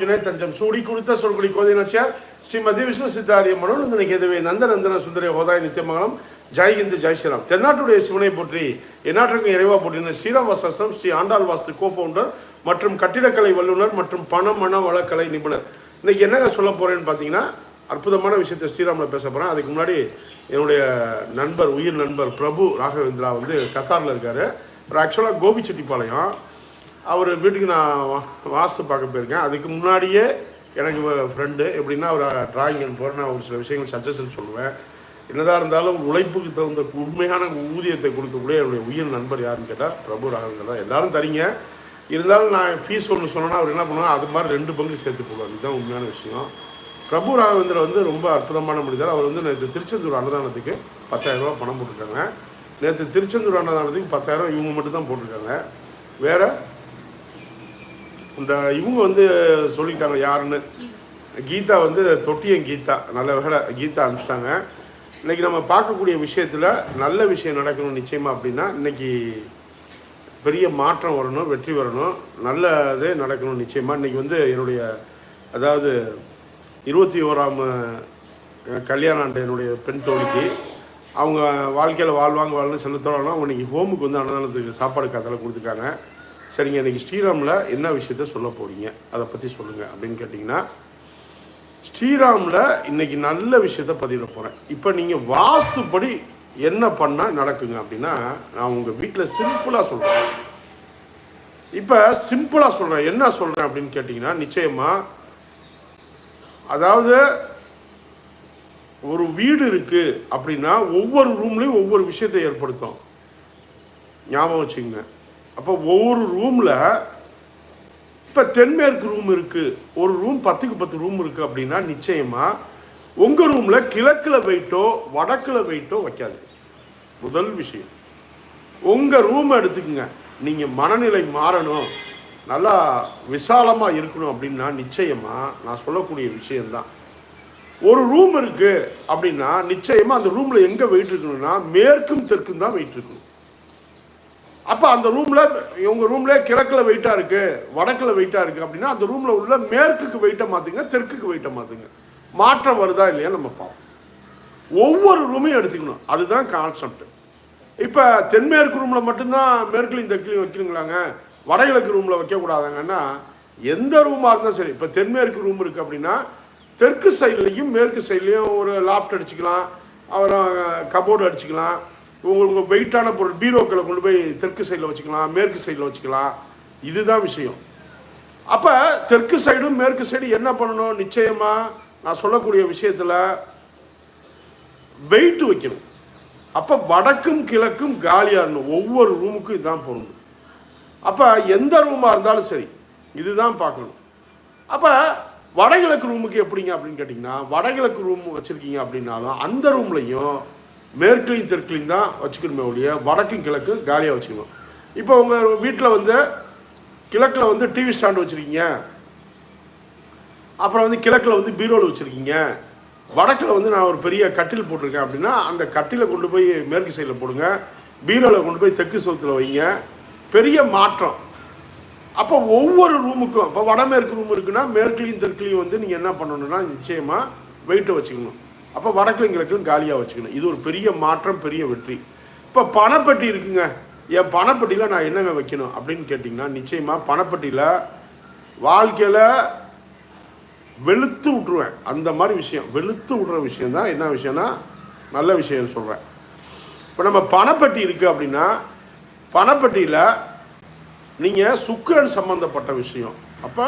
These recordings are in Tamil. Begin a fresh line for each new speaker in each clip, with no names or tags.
தஞ்சம் சூடி கொடுத்த சொற்களை கோதினாச்சியார் ஸ்ரீமதி விஷ்ணு சித்தாரியம்மனும் இதனை எதுவே நந்தநந்தன சுந்தரிய ஹோதாய நித்தியமங்கலம் ஜெய்கிந்து ஜெய் ஸ்ரீராம். தென்னாட்டுடைய சிவனை போற்றி எந்நாட்டுக்கும் இறைவா போற்றின ஸ்ரீராமசாஸ்திரம் ஸ்ரீ ஆண்டாள் வாஸ்து கோபவுண்டர் மற்றும் கட்டிடக்கலை வல்லுநர் மற்றும் பண மன வளக்கலை நிபுணர். இன்றைக்கி என்னங்க சொல்ல போகிறேன்னு பார்த்தீங்கன்னா அற்புதமான விஷயத்தை ஸ்ரீராமில் பேச போகிறேன் அதுக்கு முன்னாடி என்னுடைய நண்பர் உயிர் நண்பர் பிரபு ராகவேந்திரா வந்து கத்தாரில் இருக்கார். ஆக்சுவலாக கோபிச்செட்டிப்பாளையம். அவர் வீட்டுக்கு நான் வா- வாஸ்து பார்க்க போயிருக்கேன். அதுக்கு முன்னாடியே எனக்கு ஃப்ரெண்டு எப்படின்னா அவர் டிராயிங் அனுப்புவார் நான் ஒரு சில விஷயங்கள் சஜஷன் சொல்லுவேன். என்னதாக இருந்தாலும் உழைப்புக்கு தகுந்த உண்மையான ஊதியத்தை கொடுக்கக்கூடிய என்னுடைய உயிர் நண்பர் யாருன்னு கேட்டால் பிரபு ராகவன் தான். எல்லாரும் தரீங்க. இருந்தாலும் நான் ஃபீஸ் ஒன்று சொன்னேன்னா அவர் என்ன பண்ணுவாங்க அது மாதிரி ரெண்டு பங்கு சேர்த்து போடுவார். இதுதான் உண்மையான விஷயம். பிரபு ராகவேந்தர் வந்து ரொம்ப அற்புதமான மனிதர். அவர் வந்து நேற்று திருச்செந்தூர் அன்னதானத்துக்கு பத்தாயிரம் பணம் போட்டிருக்காங்க. நேற்று திருச்செந்தூர் அன்னதானத்துக்கு பத்தாயிரம் இவங்க மட்டும் தான் போட்டிருக்காங்க. வேறு இந்த இவங்க வந்து சொல்லிட்டாங்க யாருன்னு? கீதா வந்து தொட்டியன் கீதா. நல்ல வேலை கீதா அனுப்பிச்சிட்டாங்க. இன்றைக்கி நம்ம பார்க்கக்கூடிய விஷயத்தில் நல்ல விஷயம் நடக்கணும் நிச்சயமாக அப்படின்னா இன்றைக்கி பெரிய மாற்றம் வரணும் வெற்றி வரணும். நல்லதே நடக்கணும் நிச்சயமாக இன்னைக்கு வந்து என்னுடைய அதாவது இருபத்தி ஓராம் கல்யாணம் கல்யாண ஆண்டு என்னுடைய பெண் தோழிக்கு அவங்க வாழ்க்கையில் வாழ்வாங்க வாழ்ந்து செலுத்துறாங்கன்னா அவங்க இன்றைக்கி ஹோமுக்கு வந்து அன்னதானத்துக்கு சாப்பாடு காத்தால கொடுத்துருக்காங்க. சரிங்க இன்றைக்கி ஸ்ரீராமில் என்ன விஷயத்த சொல்ல போகிறீங்க அதை பற்றி சொல்லுங்கள் அப்படின்னு கேட்டிங்கன்னா ஸ்ரீராமில் இன்றைக்கி நல்ல விஷயத்த பதிவிட போகிறேன் இப்போ நீங்கள் வாஸ்துப்படி என்ன பண்ணால் நடக்குங்க அப்படின்னா நான் உங்கள் வீட்டில் சிம்பிளாக சொல்கிறேன் இப்போ சிம்பிளாக சொல்கிறேன் என்ன சொல்கிறேன் அப்படின்னு கேட்டிங்கன்னா நிச்சயமாக அதாவது ஒரு வீடு இருக்குது அப்படின்னா ஒவ்வொரு ரூம்லேயும் ஒவ்வொரு விஷயத்தை ஏற்படுத்தும். ஞாபகம் வச்சுக்கோங்க. அப்போ ஒவ்வொரு ரூமில் இப்போ தென்மேற்கு ரூம் இருக்குது ஒரு ரூம் பத்துக்கு பத்து ரூம் இருக்குது அப்படின்னா நிச்சயமாக உங்கள் ரூமில் கிழக்கில் வெயிட்டோ வடக்கில் வெயிட்டோ வைக்காது முதல் விஷயம். உங்கள் ரூமை எடுத்துக்கங்க. நீங்கள் மனநிலை மாறணும். நல்லா விசாலமாக இருக்கணும் அப்படின்னா நிச்சயமாக நான் சொல்லக்கூடிய விஷயந்தான் ஒரு ரூம் இருக்குது அப்படின்னா நிச்சயமாக அந்த ரூமில் எங்கே வெயிட் இருக்கணும்னா மேற்கும் தெற்கும் தான் வெயிட் இருக்கணும். அப்போ அந்த ரூமில் இவங்க ரூமில் கிழக்கில் வெயிட்டாக இருக்குது வடக்கில் வெயிட்டாக இருக்குது அப்படின்னா அந்த ரூமில் உள்ள மேற்குக்கு வெயிட்டை மாற்றுங்க தெற்குக்கு வெயிட்டை மாற்றுங்க மாற்றம் வருதா இல்லையா நம்ம பார்ப்போம். ஒவ்வொரு ரூமையும் எடுத்துக்கணும். அதுதான் கான்செப்ட் இப்போ தென்மேற்கு ரூமில் மட்டும்தான் மேற்குலையும் தெற்குலையும் வைக்கணுங்களாங்க? வடகிழக்கு ரூமில் வைக்கக்கூடாதாங்கன்னா எந்த ரூமாக இருந்தாலும் சரி இப்போ தென்மேற்கு ரூம் இருக்குது அப்படின்னா தெற்கு சைட்லேயும் மேற்கு சைட்லேயும் ஒரு லாஃப்ட் அடிச்சுக்கலாம். அப்புறம் கபோர்டு அடிச்சுக்கலாம். உங்களுக்கு வெயிட்டான பொருள் பீரோக்களை கொண்டு போய் தெற்கு சைடில் வச்சுக்கலாம் மேற்கு சைடில் வச்சுக்கலாம். இதுதான் விஷயம். அப்போ தெற்கு சைடும் மேற்கு சைடு என்ன பண்ணணும்? நிச்சயமாக நான் சொல்லக்கூடிய விஷயத்தில் வெயிட் வைக்கணும். அப்போ வடக்கும் கிழக்கும் காலியாக ஒவ்வொரு ரூமுக்கும் இதுதான் பொருந்தும் அப்போ எந்த ரூமாக இருந்தாலும் சரி இதுதான் பார்க்கணும். அப்போ வடகிழக்கு ரூமுக்கு எப்படிங்க அப்படின்னு கேட்டிங்கன்னா வடகிழக்கு ரூம் வச்சுருக்கீங்க அப்படின்னாலும் அந்த ரூம்லையும் மேற்குலையும் தெற்குலையும் தான் வச்சுக்கணுமே ஒழிய வடக்கும் கிழக்கும் காலியாக வச்சுக்கணும். இப்போ உங்கள் வீட்டில் வந்து கிழக்கில் வந்து டிவி ஸ்டாண்டு வச்சுருக்கீங்க. அப்புறம் வந்து கிழக்கில் வந்து பீரோல் வச்சுருக்கீங்க. வடக்கில் வந்து நான் ஒரு பெரிய கட்டில் போட்டிருக்கேன் அப்படின்னா அந்த கட்டிலை கொண்டு போய் மேற்கு சைடில் போடுங்க. பீரோவில் கொண்டு போய் தெற்கு சோத்தில் வைங்க. பெரிய மாற்றம். அப்போ ஒவ்வொரு ரூமுக்கும் இப்போ வடமேற்கு ரூம் இருக்குன்னா மேற்குலையும் தெற்குலையும் வந்து நீங்கள் என்ன பண்ணணுன்னா நிச்சயமாக வெயிட்டை வச்சுக்கணும். அப்போ வடக்கிலும் கிழக்கிலும் காலியாக வச்சுக்கணும். இது ஒரு பெரிய மாற்றம் பெரிய வெற்றி. இப்போ பணப்பட்டி இருக்குங்க. என் பணப்பட்டியில் நான் என்னங்க வைக்கணும் அப்படின்னு கேட்டிங்கன்னா நிச்சயமாக பணப்பட்டியில் வாழ்க்கையில் வெளுத்து விட்ருவேன் அந்த மாதிரி விஷயம். வெளுத்து விட்ற விஷயம் தான் என்ன விஷயம்னா நல்ல விஷயம் சொல்கிறேன் இப்போ நம்ம பணப்பட்டி இருக்குது அப்படின்னா பணப்பட்டியில் நீங்கள் சுக்கரன் சம்மந்தப்பட்ட விஷயம். அப்போ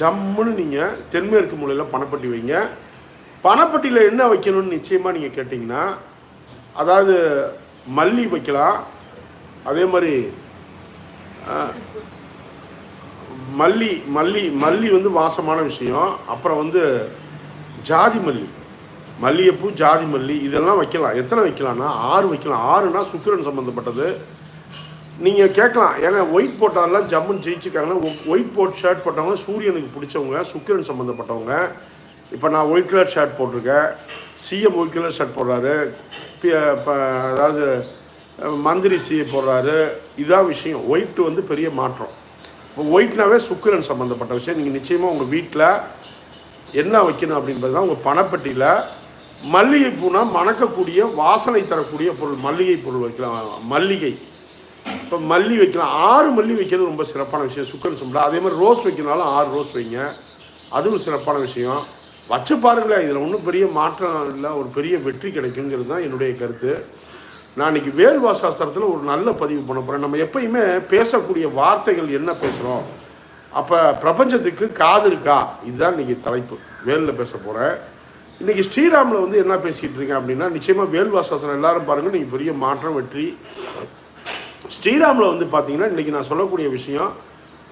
ஜம்முன்னு நீங்கள் தென்மேற்கு மூலையில் பணப்பட்டி வைங்க. பணப்பட்டியில் என்ன வைக்கணும்னு நிச்சயமாக நீங்கள் கேட்டிங்கன்னா அதாவது மல்லி வைக்கலாம். அதே மாதிரி மல்லி மல்லி மல்லி வந்து வாசமான விஷயம். அப்புறம் வந்து ஜாதி மல்லி. மல்லிகைப்பூ ஜாதி மல்லி இதெல்லாம் வைக்கலாம். எத்தனை வைக்கலாம்னா? ஆறு வைக்கலாம். ஆறுனா சுக்கிரன் சம்மந்தப்பட்டது நீங்கள் கேட்கலாம். ஏன்னா ஒயிட் போட்டாலாம் ஜம்முன்னு ஜெயிச்சுக்காங்கன்னா ஒயிட் போட் ஷர்ட் போட்டவங்க சூரியனுக்கு பிடிச்சவங்க சுக்கிரன் சம்மந்தப்பட்டவங்க இப்போ நான் ஒயிட் கலர் ஷர்ட் போட்டிருக்கேன். சிஎம் ஒயிட் கலர் ஷர்ட் போடுறாரு. இப்போ அதாவது மந்திரி சி போடுறாரு. இதுதான் விஷயம். ஒயிட் வந்து பெரிய மாற்றம். இப்போ ஒயிட்னாவே சுக்கிரன் சம்மந்தப்பட்ட விஷயம். நீங்கள் நிச்சயமாக உங்கள் வீட்டில் என்ன வைக்கணும் அப்படின்றது தான் உங்கள் பணப்பட்டியில் மல்லிகைப்பூனா மணக்கக்கூடிய வாசனை தரக்கூடிய பொருள் மல்லிகை பொருள் வைக்கலாம். மல்லிகை. இப்போ மல்லி வைக்கலாம். ஆறு மல்லி வைக்கிறது ரொம்ப சிறப்பான விஷயம். சுக்கரன் சம்பளம் அதே மாதிரி ரோஸ் வைக்கணும்னாலும் ஆறு ரோஸ் வைங்க. அதுவும் சிறப்பான விஷயம். வச்சு பாருங்களேன் இதில் ஒன்றும் பெரிய மாற்றம் இல்லை ஒரு பெரிய வெற்றி கிடைக்குங்கிறது தான் என்னுடைய கருத்து. நான் இன்னைக்கு வேல்வா சாஸ்திரத்தில் ஒரு நல்ல பதிவு பண்ண போகிறேன் நம்ம எப்பயுமே பேசக்கூடிய வார்த்தைகள் என்ன பேசுகிறோம் அப்போ பிரபஞ்சத்துக்கு காது இருக்கா? இதுதான் இன்றைக்கி தலைப்பு. வேலில் பேச போகிறேன் இன்றைக்கி ஸ்ரீராமில் வந்து என்ன பேசிகிட்டு இருக்கேன் அப்படின்னா நிச்சயமாக வேல்வா சாஸ்திரம் எல்லாரும் பாருங்கள் நீங்கள் பெரிய மாற்றம் வெற்றி. ஸ்ரீராமில் வந்து பார்த்தீங்கன்னா இன்றைக்கி நான் சொல்லக்கூடிய விஷயம்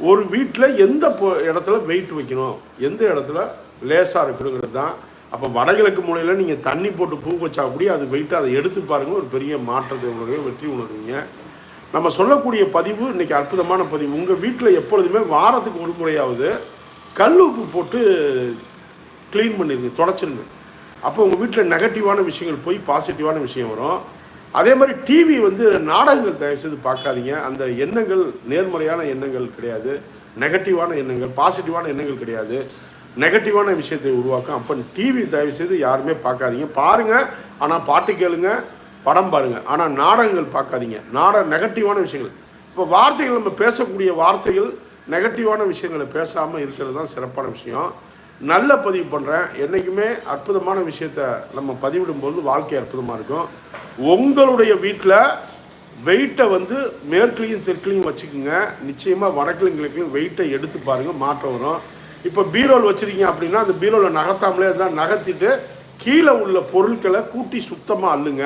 ஒரு வீட்டில் எந்த பொ- இடத்துல வெயிட் வைக்கணும்? எந்த இடத்துல லேசாக இருக்கணுங்கிறது தான். அப்போ வடகிழக்கு மூலையில் நீங்கள் தண்ணி போட்டு பூ வச்சா கூட அது வெயிட்டாக அதை எடுத்து பாருங்கள் ஒரு பெரிய மாற்றத்தை உணர்வீங்க வெற்றி உணர்வீங்க. நம்ம சொல்லக்கூடிய பதிவு இன்றைக்கி அற்புதமான பதிவு உங்கள் வீட்டில் எப்பொழுதுமே வாரத்துக்கு ஒரு முறையாவது கல் உப்பு போட்டு க்ளீன் பண்ணிடுங்க தொடச்சிருங்க. அப்போ உங்கள் வீட்டில் நெகட்டிவான விஷயங்கள் போய் பாசிட்டிவான விஷயம் வரும். அதே மாதிரி டிவி வந்து நாடகங்கள் தயவு செய்து பார்க்காதீங்க. அந்த எண்ணங்கள் நேர்மறையான எண்ணங்கள் கிடையாது. நெகட்டிவான எண்ணங்கள் பாசிட்டிவான எண்ணங்கள் கிடையாது. நெகட்டிவான விஷயத்தை உருவாக்கும். அப்போ டிவி தயவு செய்து யாருமே பார்க்காதீங்க. பாருங்கள் ஆனால் பாட்டு கேளுங்க படம் பாருங்கள் ஆனால் நாடகங்கள் பார்க்காதீங்க. நாடக நெகட்டிவான விஷயங்கள். இப்போ வார்த்தைகள் நம்ம பேசக்கூடிய வார்த்தைகள் நெகட்டிவான விஷயங்களை பேசாமல் இருக்கிறது தான் சிறப்பான விஷயம். நல்ல பதிவு பண்ணுறேன் என்றைக்குமே அற்புதமான விஷயத்த நம்ம பதிவிடும்போது வாழ்க்கை அற்புதமாக இருக்கும். உங்களுடைய வீட்டில் வெயிட்டை வந்து மேற்குலையும் தெற்குலையும் வச்சுக்கோங்க. நிச்சயமாக வடக்குலையும் கிழக்குலையும் வெயிட்டை எடுத்து பாருங்கள் மாற்றம் வரும். இப்போ பீரோல் வச்சுருக்கீங்க அப்படின்னா அந்த பீரோவில் நகர்த்தாமலே தான் நகர்த்திட்டு கீழே உள்ள பொருட்களை கூட்டி சுத்தமாக அள்ளுங்க.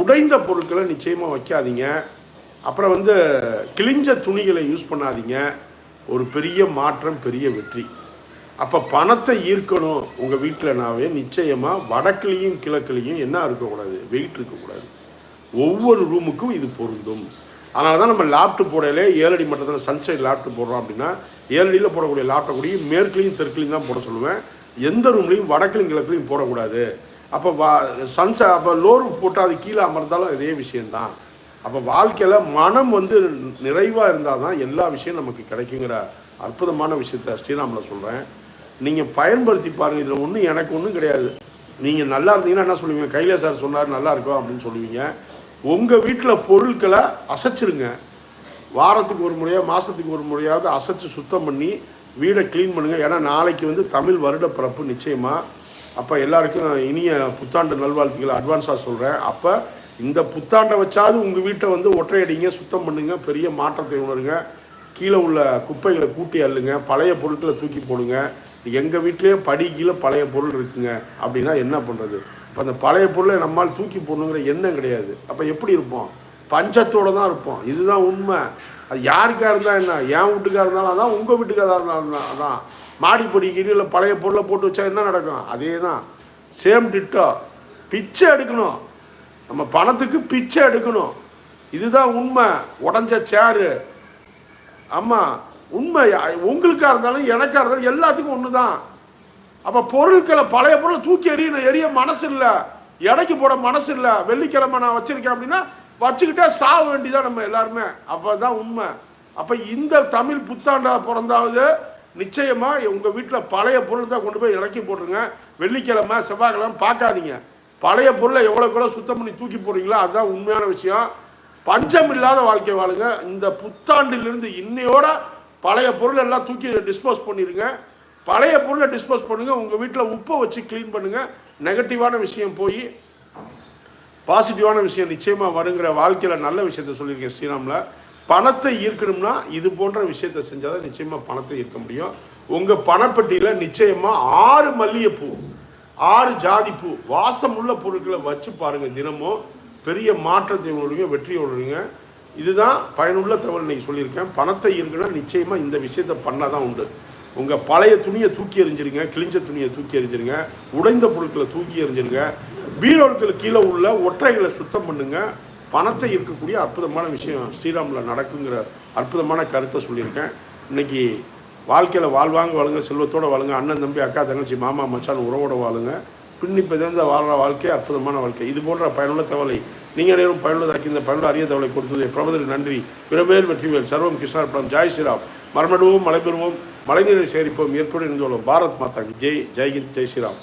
உடைந்த பொருட்களை நிச்சயமாக வைக்காதீங்க. அப்புறம் வந்து கிழிஞ்ச துணிகளை யூஸ் பண்ணாதீங்க. ஒரு பெரிய மாற்றம் பெரிய வெற்றி. அப்போ பணத்தை ஈர்க்கணும் உங்கள் வீட்டிலனாவே நிச்சயமாக வடக்குலேயும் கிழக்குலேயும் என்ன இருக்கக்கூடாது? வெயிட் இருக்கக்கூடாது. ஒவ்வொரு ரூமுக்கும் இது பொருந்தும். அதனால தான் நம்ம லேப்டாப் போடையிலே ஏழடி மட்டத்தில் சன்சைட் லேப்டாப் போடுறோம் அப்படின்னா ஏழடியில் போடக்கூடிய லேப்டாப் கூட மேற்குலையும் தெற்குலையும் தான் போட சொல்லுவேன். எந்த ரூம்லையும் வடக்குலையும் கிழக்குலையும் போடக்கூடாது. அப்போ வா சன்சை அப்போ லோர் போட்டால் அது கீழே அமர்ந்தாலும் இதே விஷயந்தான் அப்போ வாழ்க்கையில் மனம் வந்து நிறைவாக இருந்தால் தான் எல்லா விஷயம் நமக்கு கிடைக்குங்கிற அற்புதமான விஷயத்த ஸ்ரீராமில் சொல்கிறேன் நீங்கள் பயன்படுத்தி பாருங்கள் இதில் ஒன்றும் எனக்கு ஒன்றும் கிடையாது. நீங்கள் நல்லா இருந்தீங்கன்னா என்ன சொல்லுவீங்க? கையில சார் சொன்னார் நல்லா இருக்கும் அப்படின்னு சொல்லுவீங்க. உங்கள் வீட்டில் பொருட்களை அசைச்சிருங்க. வாரத்துக்கு ஒரு முறையாக மாதத்துக்கு ஒரு முறையாவது அசைச்சு சுத்தம் பண்ணி வீடை க்ளீன் பண்ணுங்கள் ஏன்னா நாளைக்கு வந்து தமிழ் வருட பிறப்பு நிச்சயமாக அப்போ எல்லாருக்கும் இனிய புத்தாண்டு நல்வாழ்த்துக்களை அட்வான்ஸாக சொல்கிறேன் அப்போ இந்த புத்தாண்டை வச்சாவது உங்கள் வீட்டை வந்து ஒற்றையடிங்க சுத்தம் பண்ணுங்க. பெரிய மாற்றத்தை உணருங்க. கீழே உள்ள குப்பைகளை கூட்டி அள்ளுங்க. பழைய பொருட்களை தூக்கி போடுங்க. எங்கள் வீட்டிலேயே படி கீழே பழைய பொருள் இருக்குங்க. அப்படின்னா என்ன பண்ணுறது இப்போ அந்த பழைய பொருளை நம்மால் தூக்கி போடணுங்கிற எண்ணம் கிடையாது. அப்போ எப்படி இருப்போம்? பஞ்சத்தோடு தான் இருப்போம். இதுதான் உண்மை. அது யாருக்காக இருந்தால் என்ன? என் வீட்டுக்காக இருந்தாலும் அதான் உங்கள் வீட்டுக்காக இருந்தாலும் அதான். மாடிப்படி கீழே பழைய பொருளை போட்டு வச்சா என்ன நடக்கும்? அதே தான் சேம் டிட்டோ. பிச்சை எடுக்கணும். நம்ம பணத்துக்கு பிச்சை எடுக்கணும். இதுதான் உண்மை. உடஞ்ச சேரு ஆமாம் உண்மை. உங்களுக்காக இருந்தாலும் எனக்காக இருந்தாலும் எல்லாத்துக்கும் ஒன்று தான் அப்போ பொருட்களை பழைய பொருளை தூக்கி எறியணும் எரிய மனசு இல்லை எடைக்கு போட மனசு இல்லை வெள்ளிக்கிழமை நான் வச்சிருக்கேன் அப்படின்னா வச்சுக்கிட்டே சாக வேண்டியதான் நம்ம எல்லாருமே. அப்போ தான் உண்மை. அப்போ இந்த தமிழ் புத்தாண்டா பிறந்தாவது நிச்சயமாக உங்கள் வீட்டில் பழைய பொருள் தான் கொண்டு போய் இறக்கி போட்டுருங்க. வெள்ளிக்கிழமை செவ்வாய்க்கிழமை பார்க்காதீங்க. பழைய பொருளை எவ்வளோக்கு எவ்வளோ சுத்தம் பண்ணி தூக்கி போடுறீங்களோ அதுதான் உண்மையான விஷயம். பஞ்சம் இல்லாத வாழ்க்கை வாழுங்க. இந்த புத்தாண்டிலிருந்து இன்னையோட பழைய பொருள் எல்லாம் தூக்கி டிஸ்போஸ் பண்ணிடுங்க பழைய பொருளை டிஸ்போஸ் பண்ணுங்கள் உங்கள் வீட்டில் உப்பை வச்சு க்ளீன் பண்ணுங்கள் நெகட்டிவான விஷயம் போய் பாசிட்டிவான விஷயம் நிச்சயமாக வருங்கிற வாழ்க்கையில் நல்ல விஷயத்த சொல்லியிருக்கேன் ஸ்ரீராமில். பணத்தை ஈர்க்கணும்னா இது போன்ற விஷயத்த செஞ்சால் தான் நிச்சயமாக பணத்தை ஈர்க்க முடியும். உங்கள் பணப்பட்டியில் நிச்சயமாக ஆறு மல்லிகைப்பூ ஆறு ஜாதிப்பூ வாசம் உள்ள பொருட்களை வச்சு பாருங்கள் தினமும். பெரிய மாற்றத்தை உணர்வீங்க வெற்றியை உணர்வீங்க இதுதான் பயனுள்ள தகவல் இன்னைக்கு சொல்லியிருக்கேன். பணத்தை ஈர்க்கணும்னா நிச்சயமாக இந்த விஷயத்தை பண்ணால் தான் உண்டு. உங்கள் பழைய துணியை தூக்கி எறிஞ்சிருங்க கிழிஞ்ச துணியை தூக்கி எறிஞ்சிருங்க உடைந்த பொருட்களை தூக்கி எறிஞ்சிருங்க பீரோல்களுக்கு கீழே உள்ள ஒற்றைகளை சுத்தம் பண்ணுங்கள் பணத்தை இருக்கக்கூடிய அற்புதமான விஷயம் ஸ்ரீராமில் நடக்குங்கிற அற்புதமான கருத்தை சொல்லியிருக்கேன். இன்னைக்கு வாழ்க்கையில் வாழ்வாங்க வாழுங்க செல்வத்தோட வாழுங்க அண்ணன் தம்பி அக்கா தங்கச்சி மாமா மச்சான் உறவோட வாழுங்க. பின்னி பிறந்த வாழ்கிற வாழ்க்கை அற்புதமான வாழ்க்கை. இது போன்ற பயனுள்ள தகவலை நீங்கள் நேரம் பயனுள்ளதாக்கி இந்த பயனுள்ள அரிய தகவலை கொடுத்தது. பிரபதர் நன்றி. பிறவேல் வெற்றிவேல். சர்வம் கிருஷ்ணார்பணம். ஜாய் ஸ்ரீராம். மரமடுவோம் மலைபெறுவோம். மழைநீரை சேகரிப்போம். ஏற்படும் இருந்தோம் பாரத் மாதா ஜெய். ஜெய்ஹிந்த். ஜெய் ஸ்ரீராம்.